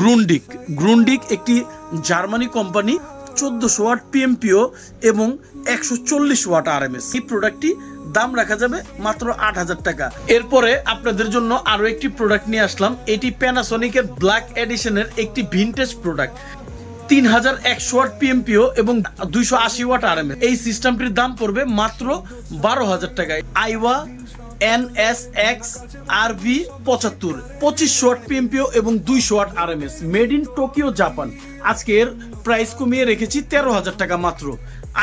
গ্রুন্ডিক। Grundig একটি Germany company, চোদ্দোশো watt PMPO এবং একশো চল্লিশ ওয়াট আরএমএস। এই প্রোডাক্টটি দাম রাখা যাবে মাত্র আট হাজার টাকা। এরপরে আপনাদের জন্য আরও একটি প্রোডাক্ট নিয়ে আসলাম। এটি প্যানাসনিকের ব্ল্যাক এডিশনের একটি ভিনটেজ প্রোডাক্ট তিন হাজার একশো ওয়াট পিএমপিও এবং দুইশো আশি ওয়াট আরএমএস এই সিস্টেমটির দাম পড়বে মাত্র বারো হাজার টাকায়। Aiwa, N S X, R V পঁচাত্তর, পঁচিশশো ওয়াট পিএমপিও এবং দুইশো ওয়াট আর মেড ইন টোকিও জাপান আজকের প্রাইস কমিয়ে রেখেছি তেরো হাজার টাকা মাত্র।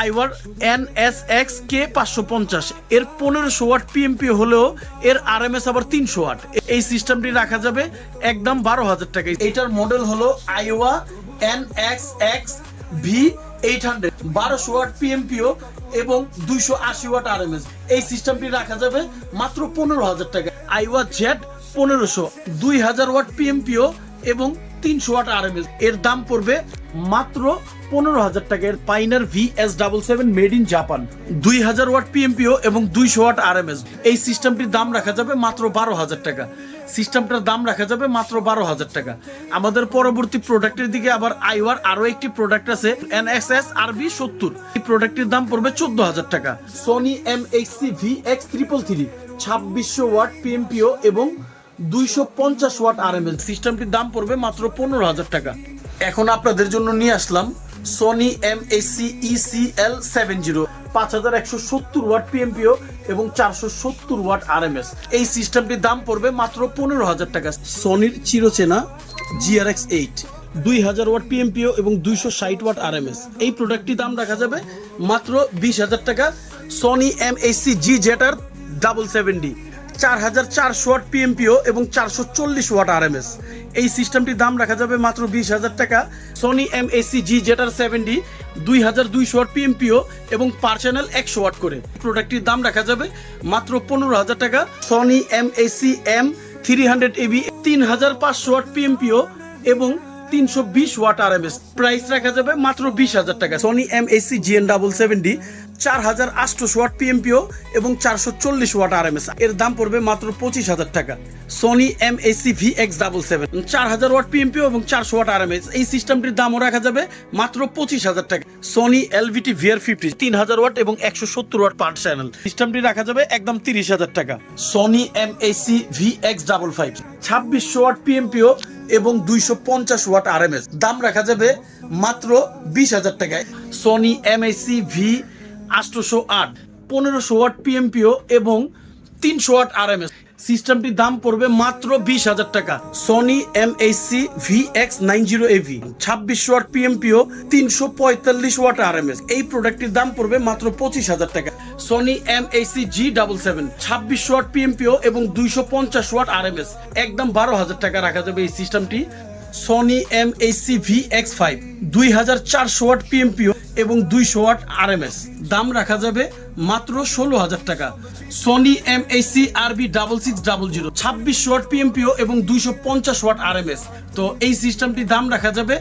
আইওয়ার, এন এস এক্স কে পাঁচশো পঞ্চাশ। এর পনেরোশো ওয়াট পিএমপি হলেও এর আর এম এস আবার তিনশো ওয়াট। এই সিস্টেমটি রাখা যাবে একদম বারো হাজার টাকা এইটার মডেল হলো Aiwa N X X V eight hundred বারোশো ওয়াট পিএমপিও এবং দুইশো আশি ওয়াট আরএমএস এই সিস্টেমটি রাখা যাবে মাত্র পনেরো হাজার টাকা। আইওয়া জেড পনেরোশো, দুই হাজার ওয়াট পিএমপিও এবং তিনশো ওয়াট আরএমএস এর দাম পড়বে মাত্র পনেরো হাজার টাকা এর Pioneer V S double seven made in Japan দুই হাজার ওয়াট পিএমপিও এবং দুইশো ওয়াট আরএমএস এই সিস্টেমটির দাম রাখা যাবে মাত্র বারো হাজার টাকা। সিস্টেমটার দাম রাখা যাবে মাত্র বারো হাজার টাকা। আমাদের পরবর্তী প্রোডাক্টের দিকে আবার আইওয়ার আরও একটি প্রোডাক্ট আছে N S S R B সত্তর। এই প্রোডাক্টের দাম পড়বে চোদ্দ হাজার টাকা। Sony M H C V X triple three ছাব্বিশশো ওয়াট পিএমপিও এবং দুইশো পঞ্চাশ ওয়াট আর এম এল সিস্টেমটির দাম পড়বে মাত্র পনেরো হাজার টাকা। এখন আপনাদের জন্য নিয়ে আসলাম Sony M AC ECL seven zero পাঁচ হাজার একশো সত্তর ওয়াট পিএমপিও এবং চারশো সত্তর ওয়াট আর এম এস এই সিস্টেমটির দাম পড়বে মাত্র পনেরো হাজার টাকা। সোনির চিরচেনা জিআরএক্স এইট দুই হাজার ওয়াট পিএমপিও এবং দুইশো ষাট ওয়াট আর এম এস এই প্রোডাক্টটির দাম রাখা যাবে মাত্র বিশ হাজার টাকা। সোনি এম এসি জি জেটার ডাবল সেভেন ডি চার হাজার চারশো ওয়াট পিএমপিও এবং চারশো চল্লিশ ওয়াট আর আরএমএস এই সিস্টেমটির দাম রাখা যাবে মাত্র বিশ হাজার টাকা। সনি এম এসি জি জেটার সেভেন্টি দুই হাজার দুইশো ওয়াট পিএমপিও এবং পার চ্যানেল একশো ওয়াট করে। প্রোডাক্টটির দাম রাখা যাবে মাত্র পনেরো হাজার টাকা। Sony M AC M three hundred AB তিন হাজার পাঁচশো ওয়াট পিএমপিও এবং তিনশো বিশ watt R M S price রাখা যাবে মাত্র বিশ হাজার টাকা। Sony M AC GN double seventy চার হাজার আটশোশো ওয়াট পিএমপিও এবং চারশো চল্লিশ ওয়াট আর এম এর দাম পড়বে মাত্র পঁচিশ হাজার টাকা। Sony M AC V X double seven চার হাজার ওয়াট পিএমপিও এবং চারশো ওয়াট আর এম এই সিস্টেমটির দামও রাখা যাবে মাত্র পঁচিশ হাজার টাকা। সোনি এলভিটি ভিআর ফিফটি তিন হাজার ওয়াট এবং একশো সত্তর ওয়াট পার চ্যানেল। সিস্টেমটি রাখা যাবে একদম তিরিশ হাজার টাকা। Sony M AC V X double five ছাব্বিশশো ওয়াট পিএমপিও এবং দুইশো পঞ্চাশ ওয়াট আর এম এস দাম রাখা যাবে মাত্র বিশ হাজার টাকায়। সোনি এম এসি ভি আটশোশো আট, পনেরোশো ওয়াট পিএমপিও এবং তিনশো ওয়াট আর এম এস সিস্টেমটির দাম পড়বে মাত্র বিশ হাজার টাকা। Sony M H C V X nine zero AV ছাব্বিশ ওয়াট পিএমপিও তিনশো পঁয়তাল্লিশ ওয়াট আর এম এস এই প্রোডাক্টটির দাম পড়বে মাত্র পঁচিশ হাজার টাকা। Sony M H C G double seven ছাব্বিশশো ওয়াট পিএমপিও এবং দুইশো পঞ্চাশ ওয়াট আর এম এস একদম বারো হাজার টাকা রাখা যাবে এই সিস্টেমটি। Sony M H C V X five দুই হাজার চারশো ওয়াট পিএমপিও এবং দুইশো ওয়াট আরএমএস। দাম রাখা যাবে মাত্র ষোলো হাজার টাকা। Sony M HC RB double six double zero ছাব্বিশ ওয়াট পিএমপিও এবং দুইশো পঞ্চাশ ওয়াট আরএমএস। তো এই সিস্টেমটি দাম রাখা যাবে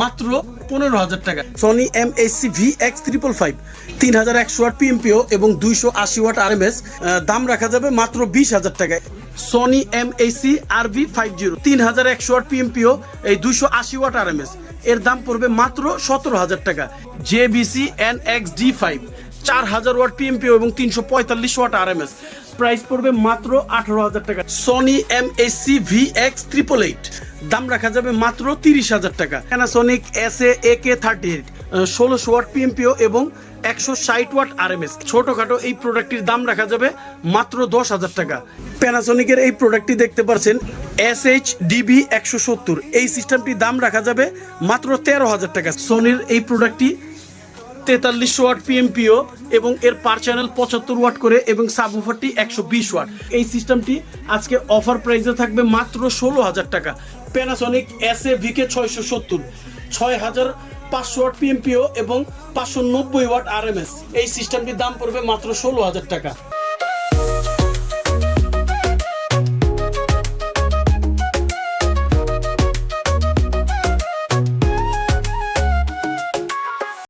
মাত্র পনেরো হাজার টাকা। Sony M HC V X triple five তিন হাজার একশো ওয়াট পিএমপিও এবং দুইশো আশি ওয়াট আরএমএস। দাম রাখা যাবে মাত্র বিশ হাজার টাকায়। Sony M AC R V five zero তিন হাজার একশো ওয়াট পিএমপিও এই দুইশো আশি ওয়াট আর এর দাম পড়বে মাত্র সতেরো হাজার টাকা। J BC N X D five চার হাজার ওয়াট পিএমপিও এবং তিনশো পঁয়তাল্লিশ ওয়াট আর প্রাইস পড়বে মাত্র আঠারো হাজার টাকা। Sony M AC V X triple eight দাম রাখা যাবে মাত্র তিরিশ হাজার টাকা। Panasonic S A K thirty eight ষোলোশো ওয়াট পিএমপিও এবং একশো ষাট ওয়াট আর এম এস ছোটোখাটো এই প্রোডাক্টটির দাম রাখা যাবে মাত্র দশ হাজার টাকা। প্যানাসোনিকের এই প্রোডাক্টটি দেখতে পাচ্ছেন এস এইচ ডিবি একশো সত্তর। এই সিস্টেমটির দাম রাখা যাবে মাত্র তেরো হাজার টাকা। সোনির এই প্রোডাক্টটি তেতাল্লিশশো ওয়াট পিএমপিও এবং এর পার চ্যানেল পঁচাত্তর ওয়াট করে এবং সাবউফারটি একশো বিশ ওয়াট। এই সিস্টেমটি আজকে অফার প্রাইসে থাকবে মাত্র ষোলো হাজার টাকা। প্যানাসনিক এস এ ভিকে ছয়শো সত্তর। ছয় হাজার পাঁচশো ওয়াট পিএমপিও এবং পাঁচশো নব্বই ওয়াট আর এই সিস্টেমটির দাম পড়বে মাত্র ষোলো হাজার টাকা।